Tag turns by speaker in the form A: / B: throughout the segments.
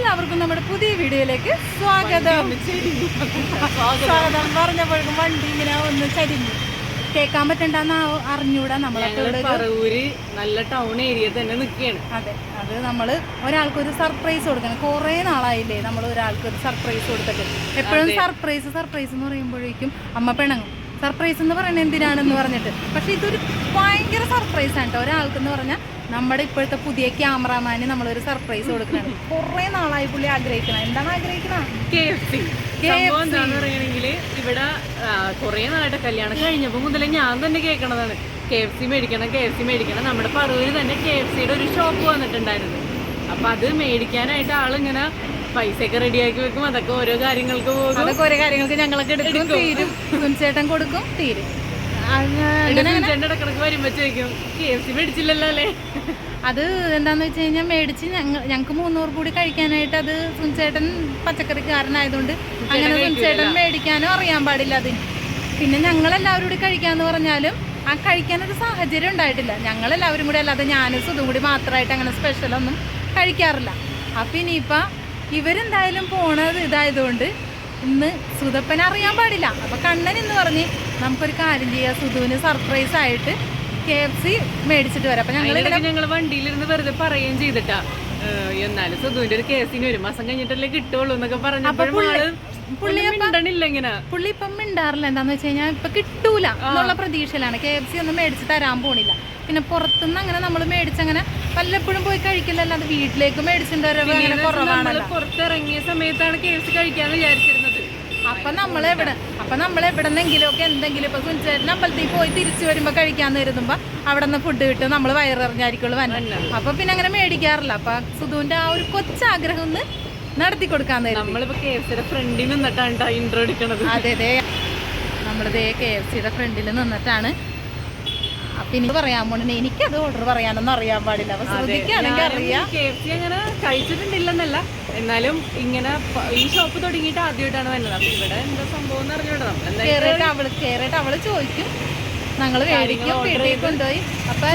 A: എല്ലാവർക്കും നമ്മുടെ പുതിയ വീഡിയോയിലേക്ക് സ്വാഗതം. സ്വാഗതം. പറഞ്ഞപ്പോഴും വണ്ടി ഇങ്ങനെ ഒന്ന് ചരിഞ്ഞു. കേൾക്കാൻ പറ്റണ്ടെന്ന് അറിഞ്ഞൂടാ
B: പറവൂര് നല്ല ടൗൺ ഏരിയ തന്നെ നിൽക്കുകയാണ്.
A: അതെ. അത് നമ്മൾ ഒരാൾക്കൊരു സർപ്രൈസ് കൊടുക്കണം. കുറേ നാളായില്ലേ നമ്മൾ ഒരാൾക്ക് ഒരു സർപ്രൈസ് കൊടുത്തിട്ട്. എപ്പോഴും സർപ്രൈസ് സർപ്രൈസ് എന്ന് പറയുമ്പോഴേക്കും അമ്മ പിണങ്ങും. സർപ്രൈസ് എന്ന് പറയുന്നത് എന്തിനാണെന്ന് പറഞ്ഞിട്ട്. പക്ഷെ ഇതൊരു ഭയങ്കര സർപ്രൈസ് ആണ് കേട്ടോ. ഒരാൾക്കെന്ന് പറഞ്ഞാൽ നമ്മുടെ ഇപ്പോഴത്തെ പുതിയ ക്യാമറാമാന് നമ്മളൊരു സർപ്രൈസ് കൊടുക്കണം കുറേ നാളായി പുള്ളി ആഗ്രഹിക്കണം. എന്താണ് ആഗ്രഹിക്കണം?
B: K F C. സംഭവം എന്താന്ന് പറയണെങ്കിൽ ഇവിടെ കുറെ നാളായിട്ട് കല്യാണം കഴിഞ്ഞപ്പോൾ മുതലേ ഞാൻ തന്നെ കേൾക്കണതാണ് കെ എഫ് സി മേടിക്കണം കെ എഫ് സി മേടിക്കണം. നമ്മുടെ പറവൂര് തന്നെ കെ എഫ് സിയുടെ ഒരു ഷോപ്പ് വന്നിട്ടുണ്ടായിരുന്നു. അപ്പൊ അത് മേടിക്കാനായിട്ട് ആളിങ്ങനെ പൈസയൊക്കെ റെഡിയാക്കി വെക്കും. അതൊക്കെ ഓരോ കാര്യങ്ങൾക്ക് പോകും.
A: അതൊക്കെ ഓരോ കാര്യങ്ങൾക്ക് ഞങ്ങളൊക്കെ എടുക്കും. തീരും. സുൻചേട്ടൻ കൊടുക്കും. തീരും. അത് എന്താന്ന് വെച്ച് കഴിഞ്ഞാൽ മേടിച്ച് ഞങ്ങൾ ഞങ്ങൾക്ക് മൂന്നൂറ് കൂടി കഴിക്കാനായിട്ട് അത് സുൻചേട്ടൻ പച്ചക്കറിക്കാരനായതുകൊണ്ട് അങ്ങനെ സുൻചേട്ടൻ മേടിക്കാനും അറിയാൻ പാടില്ല അതിന് പിന്നെ ഞങ്ങളെല്ലാവരും കൂടി കഴിക്കാന്ന് പറഞ്ഞാലും ആ കഴിക്കാനൊരു സാഹചര്യം ഉണ്ടായിട്ടില്ല. ഞങ്ങളെല്ലാവരും കൂടി അല്ലാതെ ഞാനും സുതും കൂടി മാത്രമായിട്ട് അങ്ങനെ സ്പെഷ്യലൊന്നും കഴിക്കാറില്ല. അപ്പം ഇനിയിപ്പോൾ ഇവരെന്തായാലും പോണത് ഇതായതുകൊണ്ട് ഇന്ന് സുതപ്പനെ അറിയാൻ പാടില്ല. അപ്പം കണ്ണൻ എന്ന് പറഞ്ഞ് നമുക്കൊരു കാര്യം ചെയ്യാം. സുധുവിന് സർപ്രൈസ് ആയിട്ട് കെ എഫ് സി മേടിച്ചിട്ട് വരാം. അപ്പം ഞങ്ങൾ
B: ഞങ്ങൾ വണ്ടിയിലിരുന്ന് വെറുതെ പറയുകയും ചെയ്തിട്ടാ. എന്നാലും സുധുവിന്റെ ഒരു കേസിന് ഒരു മാസം കഴിഞ്ഞിട്ടല്ലേ കിട്ടുള്ളൂ എന്നൊക്കെ പറഞ്ഞപ്പോഴും ആൾ
A: പുള്ളി ഇപ്പം മിണ്ടാറില്ല. എന്താന്ന് വെച്ച് കഴിഞ്ഞാൽ ഇപ്പൊ കിട്ടൂല എന്നുള്ള പ്രതീക്ഷയിലാണ്. കെ എഫ് സി ഒന്നും മേടിച്ച് തരാൻ പോണില്ല. പിന്നെ പുറത്തുനിന്ന് അങ്ങനെ നമ്മൾ മേടിച്ചങ്ങനെ വല്ലപ്പോഴും പോയി കഴിക്കില്ലല്ലോ അത് വീട്ടിലേക്ക് മേടിച്ചിട്ടുണ്ടോ
B: പുറത്തിറങ്ങിയ സമയത്താണ് കെ എഫ് സി കഴിക്കാന്ന് വിചാരിച്ചിരുന്നത്.
A: അപ്പൊ നമ്മൾ എവിടെ അപ്പം നമ്മൾ എവിടെന്നെങ്കിലും ഒക്കെ എന്തെങ്കിലും ഇപ്പോൾ സുനിച്ചേട്ടൻ അമ്പലത്തിൽ പോയി തിരിച്ചു വരുമ്പോൾ കഴിക്കാമെന്ന് കരുതുമ്പോൾ അവിടെ നിന്ന് ഫുഡ് കിട്ടും. നമ്മൾ വയറിറിഞ്ഞായിരിക്കുള്ളൂ വന്നെ. അപ്പം പിന്നെ അങ്ങനെ മേടിക്കാറില്ല. അപ്പം സുധുവിന്റെ ആ ഒരു കൊച്ചാഗ്രഹം ഒന്ന് നടത്തി കരുതി.
B: നമ്മളിപ്പോ ഫ്രണ്ടിൽ നിന്നിട്ടാണ് ഇൻട്രോ എടുക്കണത്.
A: അതെ അതെ. നമ്മളിതേ കെ എഫ് സിയുടെ ഫ്രണ്ടിൽ നിന്നിട്ടാണ് ഇനി പറയാൻ പോണേ എനിക്കത് ഓർഡർ പറയാനൊന്നും അറിയാൻ പാടില്ല. അപ്പൊ ശ്രദ്ധിക്കുകയാണെങ്കിൽ അറിയാം.
B: അങ്ങനെ കഴിച്ചിട്ടുണ്ടില്ലെന്നല്ല. എന്നാലും ഇങ്ങനെ ഈ ഷോപ്പ് തുടങ്ങിയിട്ട് ആദ്യമായിട്ടാണ് വരുന്നത്. അപ്പൊ ഇവിടെ എന്താ സംഭവം എന്ന് അറിഞ്ഞൂടാ നമ്മൾ അവൾ
A: കേറിയിട്ട് അവൾ ചോദിക്കും. ഞങ്ങൾ മേടിക്കും വീട്ടിൽ കൊണ്ടുപോയി. അപ്പൊ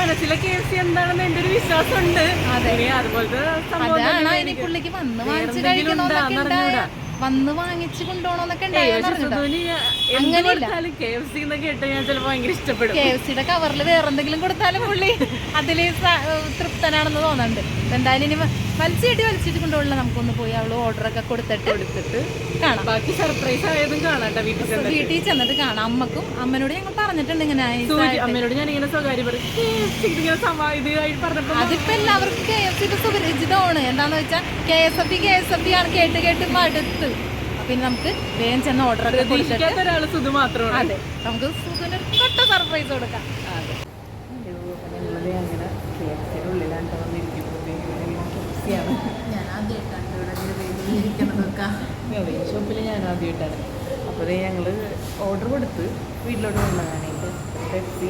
B: മനസ്സിലെ കെ എഫ് സി എന്താണെന്ന് എന്റെ ഒരു വിശ്വാസം ഉണ്ട് ഇനി അതുപോലത്തെ
A: അതാണ് പുള്ളിക്ക് വന്ന് വാങ്ങിച്ചു കഴിക്കണോന്നൊക്കെ ഉണ്ടായ വന്ന് വാങ്ങിച്ച്
B: കൊണ്ടുപോകണോന്നൊക്കെ കെ
A: കവറിൽ വേറെന്തെങ്കിലും കൊടുത്താലും പുള്ളി അതിൽ തൃപ്തനാണെന്ന് തോന്നുന്നുണ്ട്. എന്തായാലും ഇനി വലിച്ചിട്ട് വലിച്ചിട്ട് കൊണ്ടുള്ള നമുക്കൊന്ന് പോയി അവൾ ഓർഡർ ഒക്കെ കൊടുത്തിട്ട്
B: കൊടുത്തിട്ട്
A: കാണാം.
B: ബാക്കി സർപ്രൈസ് ആയതും കാണാം വീട്ടിൽ ചെന്ന്
A: വീട്ടിൽ ചെന്നിട്ട് കാണാം. അമ്മക്കും അമ്മനോട് ഞങ്ങൾ പറഞ്ഞിട്ടുണ്ട് ഇങ്ങനെ
B: അമ്മനോട് ഞാൻ ഇങ്ങനെ സ്വകാര്യം
A: അതിപ്പോ എല്ലാവർക്കും കെ എഫ് സിയുടെ സുപരിചിതമാണ്. എന്താന്ന് വെച്ചാൽ K S F K S F ആണ് കേട്ട് കേട്ട് മടുത്ത്. പിന്നെ നമുക്ക് വേഗം ചെന്ന് ഓർഡർ ഒക്കെ കൊടുത്തിട്ട്
B: മാത്രമാണ്.
A: അതെ. നമുക്ക് സുഖിന് ഒരു കൊട്ട സർപ്രൈസ് കൊടുക്കാം.
B: അതെ. അങ്ങനെ KFC-യുടെ ഉള്ളിലാണ് KFC-യാണ്.
A: ഞാൻ ആദ്യമായിട്ടാണ് ഇവിടെ ഇരിക്കുന്നതൊക്കെ
B: ഷോപ്പിൽ ഞാൻ ആദ്യമായിട്ടാണ് അപ്പോൾ അതേ ഞങ്ങൾ ഓർഡർ കൊടുത്ത് വീട്ടിലോട്ട് കൊണ്ടുപോകാനായിട്ട് പെപ്സി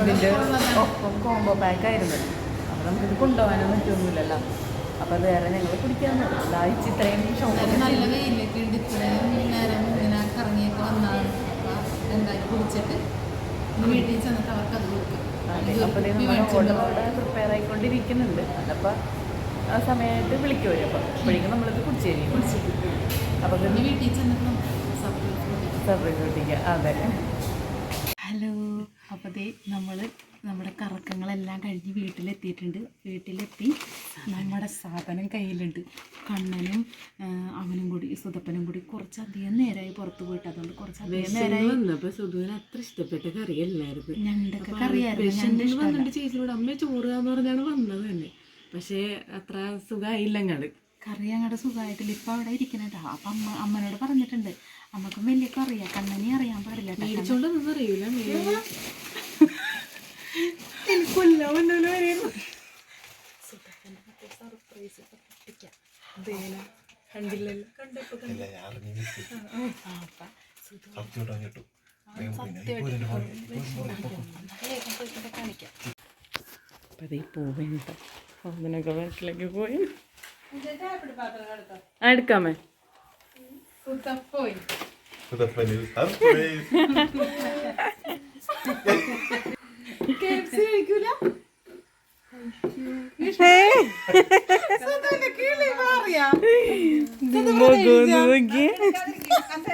B: ഇതിന്റെ ഒപ്പം കോംബോ പാക്ക് ആയിരുന്നു. അപ്പോൾ നമുക്കിത് കൊണ്ടുപോകാനോ പറ്റൊന്നുമില്ലല്ലോ. അപ്പോൾ അത് വേറെ ഞങ്ങൾ കുടിക്കാൻ ലായിച്ച് ഇത്രയും ഷോപ്പിൽ
A: നല്ല വെയിലൊക്കെ ഉണ്ട് ഇത്രയും നേരം ഇങ്ങനെ കറങ്ങിയൊക്കെ വന്നാണ്. എന്തായാലും കുടിച്ചിട്ട് വീട്ടിൽ ചെന്നിട്ട് അവർക്ക് അത് കൊടുക്കും.
B: അപ്പോൾ നമ്മൾ ഓർഡർ പ്രിപ്പയർ ആയിക്കൊണ്ടിരിക്കുന്നുണ്ട്. അതപ്പോൾ ആ സമയമായിട്ട് വിളിക്കുമല്ലോ അപ്പോൾ അപ്പോഴേക്കും നമ്മളിത് കുടിച്ച് കഴിയും അപ്പോൾ
A: സർപ്രൈസ്
B: സർപ്രൈസ് അതെ.
A: ഹലോ. അപ്പോൾ ദേ നമ്മൾ നമ്മുടെ കറക്കങ്ങളെല്ലാം കഴിഞ്ഞ് വീട്ടിലെത്തിയിട്ടുണ്ട്. വീട്ടിലെത്തി നമ്മുടെ സാധനം കയ്യിലുണ്ട്. കണ്ണനും അവനും കൂടി സുതപ്പനും കൂടി കുറച്ചധികം നേരമായി പുറത്ത് പോയിട്ട്. അതുകൊണ്ട് കുറച്ചധികം നേരമായി
B: സുധുവിന് അത്ര ഇഷ്ടപ്പെട്ട കറിയല്ലായിരുന്നു
A: ഞണ്ടൊക്കെ കറിയായിരുന്നു.
B: ചേച്ചിയോട് അമ്മ ചോറുകാന്ന് പറഞ്ഞാണ് വന്നത് തന്നെ. പക്ഷേ അത്ര സുഖമായില്ല ഞങ്ങൾ
A: കറി അങ്ങോട്ട് സുഖമായിട്ടില്ല ഇപ്പം അവിടെ ഇരിക്കണേട്ടാ അപ്പം അമ്മ അമ്മനോട് പറഞ്ഞിട്ടുണ്ട്. അമ്മക്കും വലിയ കറിയാ. കണ്ണനെ അറിയാൻ പാടില്ല.
B: മേടിച്ചോണ്ടൊന്നും അറിയൂല എനിക്കൊല്ലാ വന്നോലും അറിയുന്നു കണ്ടില്ലല്ലോ. കണ്ടപ്പോ അപ്പം. അതേ പോവേണ്ട അതിനൊക്കെ വീട്ടിലേക്ക് പോയി. എടുക്കാമേ. നോക്കി അമ്പോ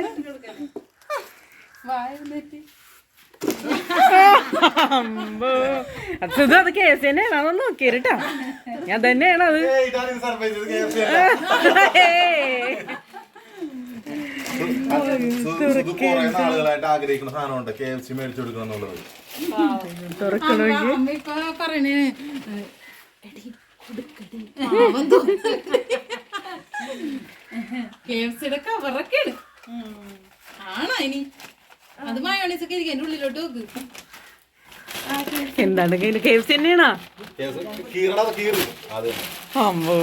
B: അത് അത് തന്നെയാണോ ഞാൻ തന്നെയാണ് അത്
C: ആഗ്രഹിക്കുന്ന സാധനമുണ്ട്. കെ എഫ് സി മേടിച്ചു കൊടുക്കണം എന്നുള്ളത്.
B: തുറക്കണമെങ്കിൽ
A: അമ്മ ഇപ്പൊ പറയണേ കെ എഫ് സിയുടെ കവറൊക്കെയാണ് ആണോ ഇനി? അത് മയോണീസ് ഒക്കെ ഇരിക്കും എന്റെ ഉള്ളിലോട്ട് നോക്ക്
B: എന്താണ് തന്നെയാണോ? അമ്പോ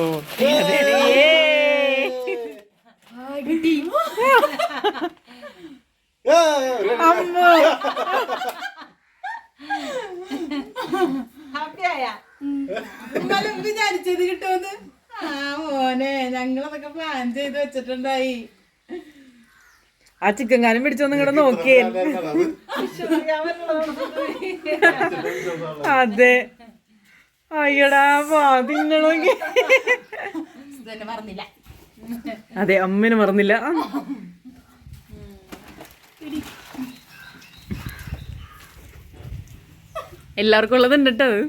B: അമ്മോ
A: വിചാരിച്ചത് കിട്ടുമെന്ന്? ആ മോനെ ഞങ്ങളതൊക്കെ പ്ലാൻ ചെയ്ത് വെച്ചിട്ടുണ്ടായി.
B: ആ ചിക്കൻ കാലം പിടിച്ചൊന്നും കൂടെ നോക്കിയേ. അതെ. അയ്യടാ തിന്നണമെങ്കിൽ.
A: തന്നെ
B: അതെ അമ്മേനെ മറന്നില്ല. എല്ലാവർക്കും ഉള്ളതുണ്ട് കേട്ടോ അത്.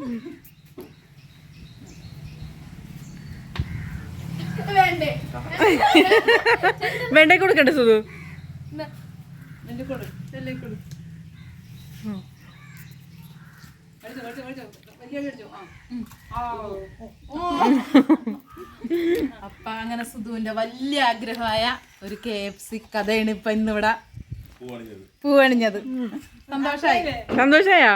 A: വേണ്ടേ?
B: കൊടുക്കണ്ടേ സുധു
A: എന്റെ കൊടു ചെല്ലേ കൊടു കഴിച്ചോ, കഴിച്ചോ, കഴിച്ചോ. വലിയ കഴിച്ചോ. ആ. അപ്പൊ അങ്ങനെ സുധുവിന്റെ വലിയ ആഗ്രഹമായ ഒരു കെ എഫ് സി കഥയാണ് ഇപ്പൊ ഇന്നിവിടെ പൂവണിഞ്ഞത്. സന്തോഷായി?
B: സന്തോഷായോ?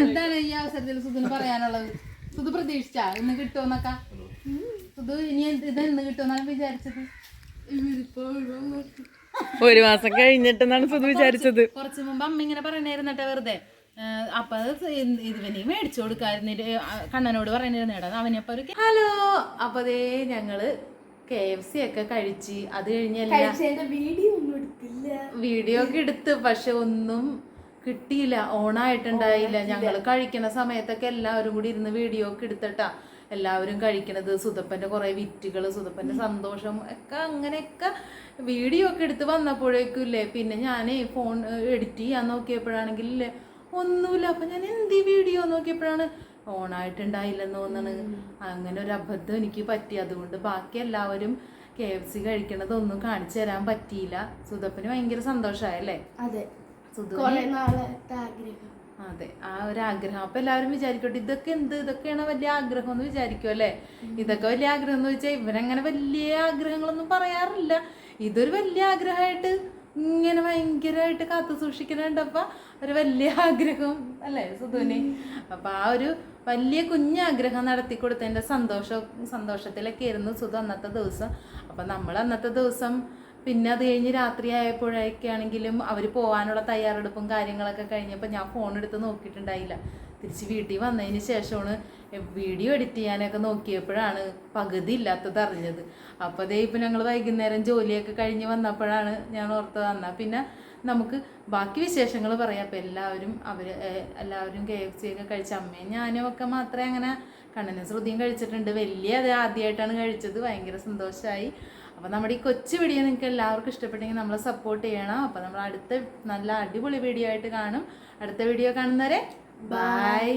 A: എന്താണ് ഈ അവസരത്തിൽ സുധുന് പറയാനുള്ളത്? സുധു പ്രതീക്ഷിച്ച ഇന്ന് കിട്ടുമെന്നൊക്കെ സുധു ഇനി എന്ത് ഇത് ഇന്ന് കിട്ടുമെന്നാണ് വിചാരിച്ചത്.
B: ഒരു മാസം കഴിഞ്ഞിട്ടെന്നാണ് സുധു വിചാരിച്ചത്.
A: കുറച്ച് മുമ്പ് അമ്മ ഇങ്ങനെ പറയണേരുന്നട്ടെ വെറുതെ. അപ്പൊ അത് ഇവനെ മേടിച്ചു കൊടുക്കായിരുന്നിട്ട് കണ്ണനോട് പറയണിരുന്നേടാ അവനപ്പൊ ഒരു ഹലോ. അപ്പൊ അതേ ഞങ്ങൾ കെ എഫ് സി ഒക്കെ കഴിച്ച് അത് കഴിഞ്ഞല്ല വീഡിയോ ഒക്കെ എടുത്ത് പക്ഷെ ഒന്നും കിട്ടിയില്ല. ഓണായിട്ടുണ്ടായില്ല. ഞങ്ങൾ കഴിക്കുന്ന സമയത്തൊക്കെ എല്ലാവരും കൂടി ഇരുന്ന് വീഡിയോ ഒക്കെ എടുത്തിട്ടാ. എല്ലാവരും കഴിക്കണത് സുതപ്പന്റെ കുറേ വിറ്റുകൾ സുതപ്പന്റെ സന്തോഷം ഒക്കെ അങ്ങനെയൊക്കെ വീഡിയോ ഒക്കെ എടുത്ത് വന്നപ്പോഴേക്കും ഇല്ലേ പിന്നെ ഞാൻ ഫോൺ എഡിറ്റ് ചെയ്യാൻ നോക്കിയപ്പോഴാണെങ്കിൽ ഇല്ലേ ഒന്നുമില്ല. അപ്പം ഞാൻ എന്ത് വീഡിയോ നോക്കിയപ്പോഴാണ് ഓണായിട്ടുണ്ടായില്ലെന്ന് തോന്നണ്. അങ്ങനെ ഒരു അബദ്ധം എനിക്ക് പറ്റി. അതുകൊണ്ട് ബാക്കി എല്ലാവരും കെ എഫ് സി കഴിക്കണതൊന്നും കാണിച്ചു തരാൻ പറ്റിയില്ല. സുതപ്പന് ഭയങ്കര സന്തോഷമായല്ലേ
D: അതെ.
A: സുധു അതെ ആ ഒരു ആഗ്രഹം. അപ്പൊ എല്ലാവരും വിചാരിക്കട്ടെ ഇതൊക്കെ എന്ത് ഇതൊക്കെയാണ് വലിയ ആഗ്രഹം എന്ന് വിചാരിക്കും അല്ലേ? ഇതൊക്കെ വലിയ ആഗ്രഹം എന്ന് വെച്ചാൽ ഇവരങ്ങനെ വലിയ ആഗ്രഹങ്ങളൊന്നും പറയാറില്ല. ഇതൊരു വലിയ ആഗ്രഹമായിട്ട് ഇങ്ങനെ ഭയങ്കരമായിട്ട് കാത്തു സൂക്ഷിക്കുന്നുണ്ടപ്പ ഒരു വലിയ ആഗ്രഹം അല്ലേ സുധുവിന്? അപ്പൊ ആ ഒരു വലിയ കുഞ്ഞാഗ്രഹം നടത്തി കൊടുത്തതിന്റെ സന്തോഷം സന്തോഷത്തിലൊക്കെ ആയിരുന്നു സുധു അന്നത്തെ ദിവസം. അപ്പൊ നമ്മൾ അന്നത്തെ ദിവസം പിന്നെ അത് കഴിഞ്ഞ് രാത്രി ആയപ്പോഴൊക്കെ ആണെങ്കിലും അവർ പോകാനുള്ള തയ്യാറെടുപ്പും കാര്യങ്ങളൊക്കെ കഴിഞ്ഞപ്പോൾ ഞാൻ ഫോൺ എടുത്ത് നോക്കിയിട്ടുണ്ടായില്ല. തിരിച്ച് വീട്ടിൽ വന്നതിന് ശേഷമാണ് വീഡിയോ എഡിറ്റ് ചെയ്യാനൊക്കെ നോക്കിയപ്പോഴാണ് പകുതി ഇല്ലാത്തത് അറിഞ്ഞത്. അപ്പോൾ അതേ ഇപ്പം ഞങ്ങൾ വൈകുന്നേരം ജോലിയൊക്കെ കഴിഞ്ഞ് വന്നപ്പോഴാണ് ഞാൻ ഓർത്തത്. വന്നാൽ പിന്നെ നമുക്ക് ബാക്കി വിശേഷങ്ങൾ പറയാം. അപ്പോൾ എല്ലാവരും അവർ എല്ലാവരും കെ എഫ് സി ഒക്കെ കഴിച്ച അമ്മയും ഞാനും ഒക്കെ മാത്രമേ അങ്ങനെ കണ്ണനും ശ്രുതിയും കഴിച്ചിട്ടുണ്ട്. വലിയ അത് ആദ്യമായിട്ടാണ് കഴിച്ചത്. ഭയങ്കര സന്തോഷമായി അപ്പോൾ നമ്മുടെ ഈ കൊച്ചു വീഡിയോ നിങ്ങൾക്ക് എല്ലാവർക്കും ഇഷ്ടപ്പെട്ടെങ്കിൽ നമ്മളെ സപ്പോർട്ട് ചെയ്യണം. അപ്പോൾ നമ്മൾ അടുത്ത നല്ല അടിപൊളി വീഡിയോ ആയിട്ട് കാണും. അടുത്ത വീഡിയോ കാണുന്നവരെ ബൈ